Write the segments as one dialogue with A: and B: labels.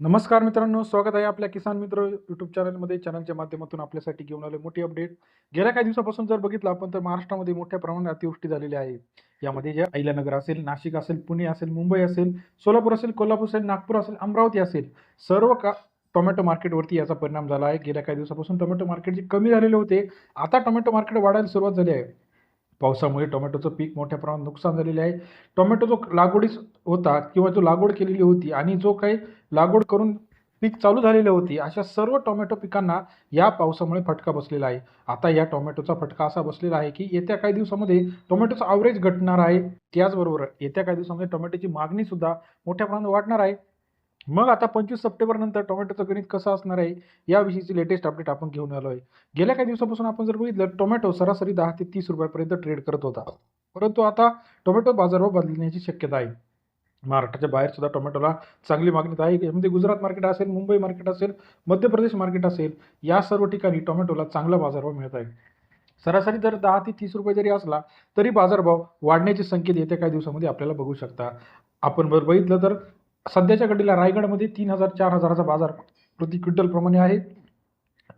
A: नमस्कार मित्रांनो स्वागत आहे आपल्या किसान मित्र युट्यूब चॅनलमध्ये चॅनलच्या माध्यमातून आपल्यासाठी घेऊन आले मोठी अपडेट गेल्या काही दिवसापासून जर बघितलं आपण तर महाराष्ट्रामध्ये मोठ्या प्रमाणात अतिवृष्टी झालेली आहे. यामध्ये जे अहिल्यानगर असेल नाशिक असेल पुणे असेल मुंबई असेल सोलापूर असेल कोल्हापूर असेल नागपूर असेल अमरावती असेल सर्व का टोमॅटो मार्केटवरती याचा परिणाम झाला आहे. गेल्या काही दिवसापासून टोमॅटो मार्केट जे कमी झालेले होते आता टोमॅटो मार्केट वाढायला सुरुवात झाली आहे. पावसामुळे टोमॅटोचं पीक मोठ्या प्रमाणात नुकसान झालेले आहे. टोमॅटो जो लागवडीस होता किंवा जो लागवड केलेली होती आणि जो काही लागवड करून पीक चालू झालेले होती अशा सर्व टोमॅटो पिकांना या पावसामुळे फटका बसलेला आहे. आता या टोमॅटोचा फटका असा बसलेला आहे की येत्या काही दिवसामध्ये टोमॅटोचा ॲव्हरेज घटणार आहे. त्याचबरोबर येत्या काही दिवसामध्ये टोमॅटोची मागणीसुद्धा मोठ्या प्रमाणात वाढणार आहे. मग आता पंचवीस सप्टेंबरनंतर टोमॅटोचं गणित कसं असणार आहे? याविषयीची लेटेस्ट अपडेट आपण घेऊन आलो आहे गेल्या काही दिवसापासून आपण जर बघितलं टोमॅटो सरासरी दहा ते तीस रुपयापर्यंत ट्रेड करत होता. परंतु आता टोमॅटो बाजारभाव बदलण्याची शक्यता आहे. महाराष्ट्राच्या बाहेर सुद्धा टोमॅटोला चांगली मागणी आहे. यामध्ये गुजरात मार्केट असेल मुंबई मार्केट असेल मध्य प्रदेश मार्केट असेल या सर्व ठिकाणी टोमॅटोला चांगला बाजारभाव मिळत आहे. सरासरी दर दहा ते तीस रुपये जरी असला तरी बाजारभाव वाढण्याचे संकेत येत्या काही दिवसामध्ये आपल्याला बघू शकता. आपण जर बघितलं तर सध्याच्या घडीला रायगडमध्ये तीन हजार चार हजाराचा बाजार प्रति क्विंटलप्रमाणे आहे.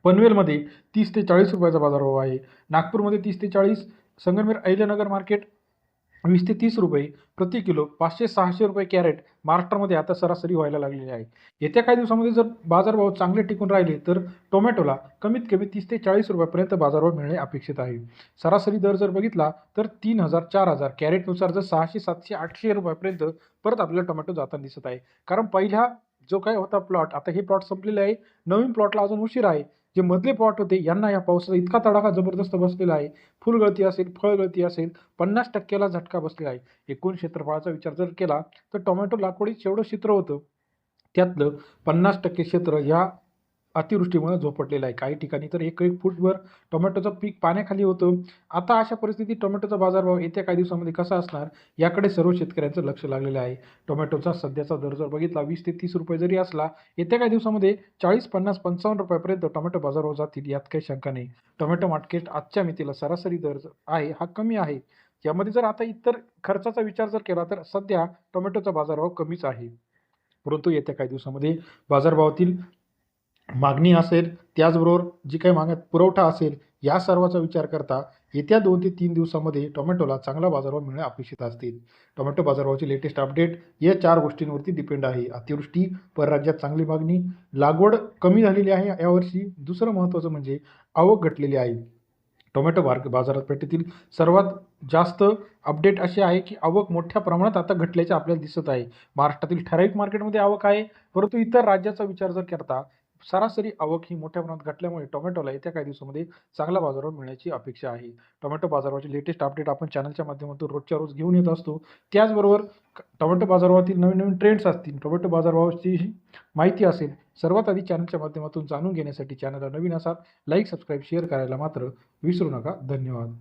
A: पनवेलमध्ये तीस ते चाळीस रुपयाचा बाजारभाव आहे. नागपूरमध्ये तीस ते चाळीस संगमनेर अहिल्यानगर मार्केट वीस ते तीस रुपये प्रति किलो पाचशे सहाशे रुपये कॅरेट महाराष्ट्रामध्ये आता सरासरी व्हायला लागलेली आहे. येत्या काही दिवसामध्ये जर बाजारभाव चांगले टिकून राहिले तर टोमॅटोला कमीत कमी तीस ते चाळीस रुपयापर्यंत बाजारभाव मिळणे अपेक्षित आहे. सरासरी दर जर बघितला तर तीन हजार चार हजार कॅरेटनुसार जर सहाशे सातशे आठशे रुपयापर्यंत परत आपल्याला टोमॅटो जाताना दिसत आहे. कारण पहिल्या जो काय होता प्लॉट आता हे प्लॉट संपलेले आहे. नवीन प्लॉटला अजून उशीर आहे. जे मधले प्लॉट होते यांना या पावसाचा इतका तडाखा जबरदस्त बसलेला आहे. फुलगळती असेल फळगळती असेल पन्नास टक्क्याला झटका बसलेला आहे. एकूण क्षेत्रफळाचा विचार जर केला तर टोमॅटो लागवडीत जेवढं क्षेत्र होतं. त्यातलं पन्नास टक्के क्षेत्र या अतिवृष्टीमुळे झोपटलेलं आहे. काही ठिकाणी तर एक एक फूटवर टोमॅटोचं पीक पाण्याखाली होतं. आता अशा परिस्थितीत टोमॅटोचा बाजारभाव येत्या काही दिवसामध्ये कसा असणार? याकडे सर्व शेतकऱ्यांचं लक्ष लागलेलं आहे. टोमॅटोचा सध्याचा दर जर बघितला वीस ते तीस रुपये जरी असला येत्या काही दिवसामध्ये चाळीस पन्नास पंचावन्न रुपयापर्यंत टोमॅटो बाजारभाव जातील यात काही शंका नाही. टोमॅटो मार्केट आजच्या मितीला सरासरी दर आहे हा कमी आहे. यामध्ये जर आता इतर खर्चाचा विचार जर केला तर सध्या टोमॅटोचा बाजारभाव कमीच आहे. परंतु येत्या काही दिवसामध्ये बाजारभावातील मागणी असेल त्याचबरोबर जी काही मागण्यात पुरवठा असेल या सर्वाचा विचार करता येत्या दोन ते तीन दिवसामध्ये टोमॅटोला चांगला बाजारभाव मिळणे अपेक्षित असतील टोमॅटो बाजारभावाचे लेटेस्ट अपडेट या चार गोष्टींवरती डिपेंड आहे. अतिवृष्टी परराज्यात चांगली मागणी लागवड कमी झालेली आहे यावर्षी. दुसरं महत्त्वाचं म्हणजे आवक घटलेली आहे. टोमॅटो बार बाजारपेठेतील सर्वात जास्त अपडेट असे आहे की आवक मोठ्या प्रमाणात आता घटल्याचे आपल्याला दिसत आहे. महाराष्ट्रातील ठराविक मार्केटमध्ये आवक आहे परंतु इतर राज्याचा विचार जर करता सरासरी आवक ही मोठ्या प्रमाणात घटल्यामुळे टोमॅटोला येत्या काही दिवसामध्ये चांगला बाजारभाव मिळण्याची अपेक्षा आहे. टोमॅटो बाजारभावाची लेटेस्ट अपडेट आपण चॅनलच्या माध्यमातून रोजच्या रोज घेऊन येत असतो. त्याचबरोबर टोमॅटो बाजारभावातील नवीन नवीन ट्रेंड्स असतील टोमॅटो बाजारभावाची माहिती असेल सर्वात आधी चॅनलच्या माध्यमातून जाणून घेण्यासाठी चॅनलला नवीन असाल लाईक सबस्क्राईब शेअर करायला मात्र विसरू नका. धन्यवाद.